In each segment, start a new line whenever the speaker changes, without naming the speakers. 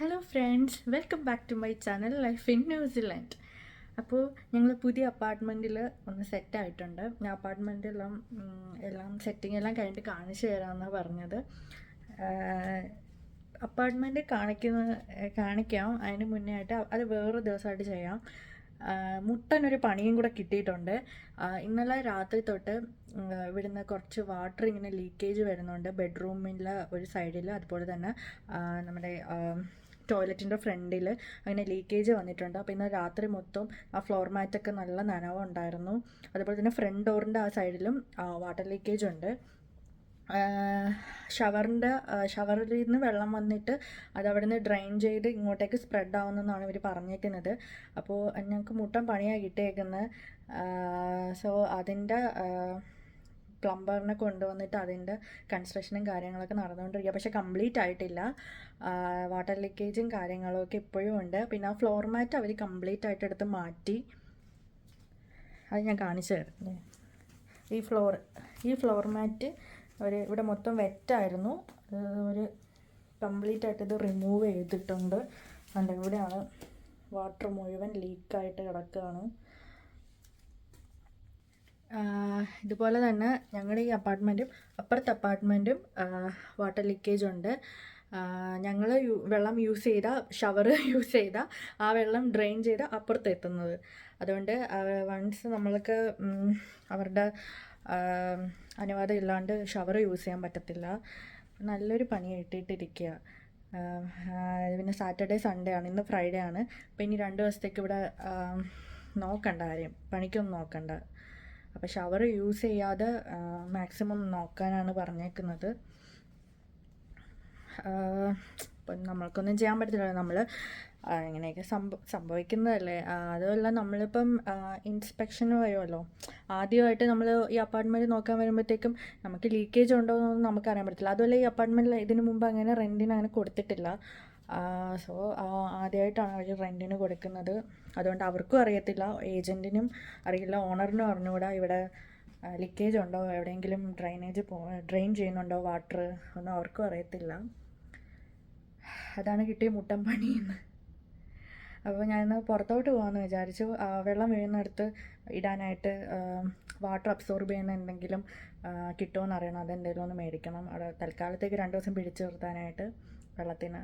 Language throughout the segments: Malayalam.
Hello friends welcome back to my channel life in New Zealand അപ്പോൾ ഞങ്ങൾ പുതിയ അപ്പാർട്ട്മെന്റിൽ ഒന്ന് സെറ്റ് ആയിട്ടുണ്ട്. ഞാൻ അപ്പാർട്ട്മെന്റെല്ലാം എല്ലാം സെറ്റിംഗ് എല്ലാം കഴിഞ്ഞിട്ട് കാണിച്ചു തരാമെന്നാണ് പറഞ്ഞത്. അപ്പാർട്ട്മെന്റ് കാണിക്കുന്ന കാണിക്കാം. അതിന് മുന്നേ ആയിട്ട് അത് വേറൊരു ദിവസമായിട്ട് ചെയ്യാം. മുട്ടനൊരു പണിയും കൂടെ കിട്ടിയിട്ടുണ്ട്. ഇന്നലെ രാത്രി തൊട്ട് ഇവിടുന്ന് കുറച്ച് വാട്ടർ ഇങ്ങനെ ലീക്കേജ് വരുന്നുണ്ട്. ബെഡ്റൂമിലെ ഒരു സൈഡിൽ അതുപോലെ തന്നെ നമ്മുടെ ടോയ്ലറ്റിന്റെ ഫ്രണ്ടിൽ അങ്ങനെ ലീക്കേജ് വന്നിട്ടുണ്ട്. അപ്പോൾ ഇന്ന് രാത്രി മൊത്തം ആ ഫ്ലോർ മാറ്റൊക്കെ നല്ല നനവുണ്ടായിരുന്നു അതുപോലെ തന്നെ ഫ്രണ്ട് ഡോറിന്റെ ആ സൈഡിലും വാട്ടർ ലീക്കേജ് ഉണ്ട്. ഷവറിന്റെ ഷവറിൽ നിന്ന് വെള്ളം വന്നിട്ട് അത് അവിടെ നിന്ന് ഡ്രെയിൻ ചെയ്ത് ഇങ്ങോട്ടേക്ക് സ്പ്രെഡ് ആവുന്നെന്നാണ് ഇവർ പറഞ്ഞേക്കുന്നത്. അപ്പോൾ ഞങ്ങൾക്ക് മുട്ടം പണിയാണ് കിട്ടിയേക്കുന്നത്. സോ അതിന്റെ പ്ലംബറിനെ കൊണ്ടുവന്നിട്ട് അതിന്റെ കൺസ്ട്രക്ഷനും കാര്യങ്ങളൊക്കെ നടന്നുകൊണ്ടിരിക്കുക. പക്ഷേ കംപ്ലീറ്റ് ആയിട്ടില്ല. വാട്ടർ ലീക്കേജും കാര്യങ്ങളൊക്കെ ഇപ്പോഴും ഉണ്ട്. പിന്നെ ആ ഫ്ലോർ മാറ്റ് അവർ കംപ്ലീറ്റ് ആയിട്ട് എടുത്ത് മാറ്റി. അത് ഞാൻ കാണിച്ചു തരാം. ഈ ഫ്ലോർ ഈ ഫ്ലോർ മാറ്റ് ഒരു ഇവിടെ മൊത്തം വെറ്റായിരുന്നു ഒരു കംപ്ലീറ്റ് ആയിട്ട് ഇത് റിമൂവ് ചെയ്തിട്ടുണ്ട്. അതിന്റെ ഇവിടെയാണ് വാട്ടർ മുഴുവൻ ലീക്കായിട്ട് കിടക്കുകയാണ്. ഇതുപോലെ തന്നെ ഞങ്ങളുടെ ഈ അപ്പാർട്ട്മെന്റും അപ്പുറത്തെ അപ്പാർട്ട്മെന്റും വാട്ടർ ലീക്കേജ് ഉണ്ട്. ഞങ്ങൾ വെള്ളം യൂസ് ചെയ്ത ഷവർ യൂസ് ചെയ്ത ആ വെള്ളം ഡ്രെയിൻ ചെയ്ത് അപ്പുറത്ത് എത്തുന്നത്. അതുകൊണ്ട് വൺസ് നമ്മൾക്ക് അവരുടെ അനുവാദം ഇല്ലാണ്ട് ഷവർ യൂസ് ചെയ്യാൻ പറ്റത്തില്ല. നല്ലൊരു പണി കിട്ടിയിട്ടിരിക്കുക പിന്നെ സാറ്റർഡേ സൺഡേ ആണ്. ഇന്ന് ഫ്രൈഡേ ആണ്. അപ്പോൾ ഇനി രണ്ട് ദിവസത്തേക്ക് ഇവിടെ നോക്കണ്ട ആരെയും. പണിക്കൊന്നും നോക്കണ്ട. അപ്പോൾ ഷവർ യൂസ് ചെയ്യാതെ മാക്സിമം നോക്കാനാണ് പറഞ്ഞേക്കുന്നത്. ഇപ്പം നമ്മൾക്കൊന്നും ചെയ്യാൻ പറ്റത്തില്ല നമ്മൾ ഇങ്ങനെയൊക്കെ സംഭവം സംഭവിക്കുന്നതല്ലേ? അതുമല്ല നമ്മളിപ്പം ഇൻസ്പെക്ഷന് വരുമല്ലോ. ആദ്യമായിട്ട് നമ്മൾ ഈ അപ്പാർട്ട്മെന്റ് നോക്കാൻ വരുമ്പോഴത്തേക്കും നമുക്ക് ലീക്കേജ് ഉണ്ടോ എന്നൊന്നും നമുക്ക് അറിയാൻ പറ്റത്തില്ല. അതുമല്ല ഈ അപ്പാർട്ട്മെന്റിൽ ഇതിനു മുമ്പ് അങ്ങനെ റെന്റിന് അങ്ങനെ കൊടുത്തിട്ടില്ല. സോ ആദ്യമായിട്ടാണ് അവർ റെന്റിന് കൊടുക്കുന്നത്. അതുകൊണ്ട് അവർക്കും അറിയത്തില്ല ഏജന്റിനും അറിയില്ല ഓണറിനും അറിഞ്ഞുകൂടാ ഇവിടെ ലീക്കേജ് ഉണ്ടോ എവിടെയെങ്കിലും ഡ്രൈനേജ് പോ ഡ്രെയിൻ ചെയ്യുന്നുണ്ടോ വാട്ടർ ഒന്നും അവർക്കും അറിയത്തില്ല. അതാണ് കിട്ടിയ മുട്ടൻ പണിയെന്ന്. അപ്പോൾ ഞാനിന്ന് പുറത്തോട്ട് പോകാമെന്ന് വിചാരിച്ചു. വെള്ളം വീഴുന്നിടത്ത് ഇടാനായിട്ട് വാട്ടർ അബ്സോർബ് ചെയ്യുന്ന എന്തെങ്കിലും കിട്ടുമോ എന്നറിയണം അതെന്തെങ്കിലും ഒന്ന് മേടിക്കണം. അവിടെ തൽക്കാലത്തേക്ക് രണ്ട് ദിവസം പിടിച്ചു നിർത്താനായിട്ട് വെള്ളത്തിന്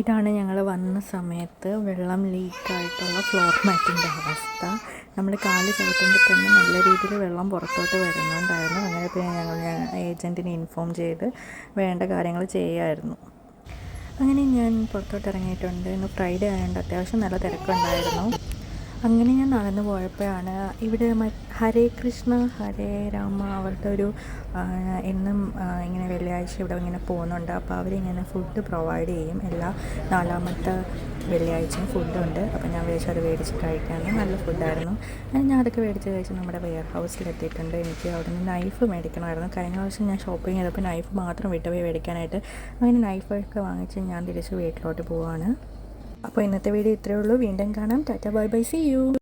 ഇതാണ് ഞങ്ങൾ വന്ന സമയത്ത് വെള്ളം ലീക്കായിട്ടുള്ള ഫ്ലോർ മാറ്റിന്റെ അവസ്ഥ. നമ്മൾ കാൽ ചവിട്ടുമ്പോൾ തന്നെ നല്ല രീതിയിൽ വെള്ളം പുറത്തോട്ട് വരുന്നുണ്ടായിരുന്നു. അങ്ങനെ പിന്നെ ഞങ്ങൾ ഏജന്റിനെ ഇൻഫോം ചെയ്ത് വേണ്ട കാര്യങ്ങൾ ചെയ്യായിരുന്നു. അങ്ങനെ ഞാൻ പുറത്തോട്ട് ഇറങ്ങിയിട്ടുണ്ട്. ഇന്ന് ഫ്രൈഡേ ആയതുകൊണ്ട് അത്യാവശ്യം നല്ല തിരക്കുണ്ടായിരുന്നു. അങ്ങനെ ഞാൻ നടന്നു പോയപ്പോഴാണ് ഇവിടെ ഹരേ കൃഷ്ണ ഹരേ രാമ അവരുടെ ഒരു എന്നും ഇങ്ങനെ വെള്ളിയാഴ്ച ഇവിടെ ഇങ്ങനെ പോകുന്നുണ്ട്. അപ്പോൾ അവരിങ്ങനെ ഫുഡ് പ്രൊവൈഡ് ചെയ്യും. എല്ലാ നാലാമത്തെ വെള്ളിയാഴ്ചയും ഫുഡുണ്ട് അപ്പോൾ ഞാൻ വിചാരിച്ചു അത് മേടിച്ച് കഴിക്കാമെന്ന് നല്ല ഫുഡായിരുന്നു അങ്ങനെ ഞാൻ അതൊക്കെ മേടിച്ച് കഴിച്ച് നമ്മുടെ വെയർ ഹൗസിലെത്തിയിട്ടുണ്ട് എനിക്ക് അവിടെ നിന്ന് നൈഫ് മേടിക്കണമായിരുന്നു. കഴിഞ്ഞ പ്രാവശ്യം ഞാൻ ഷോപ്പിംഗ് ചെയ്തപ്പോൾ നൈഫ് മാത്രം വിട്ടുപോയി മേടിക്കാനായിട്ട്. അങ്ങനെ നൈഫൊക്കെ വാങ്ങിച്ച് ഞാൻ തിരിച്ച് വീട്ടിലോട്ട് പോവാണ്. അപ്പോൾ ഇന്നത്തെ വീഡിയോ ഇത്രയേ ഉള്ളൂ. വീണ്ടും കാണാം. Tata bye bye see U.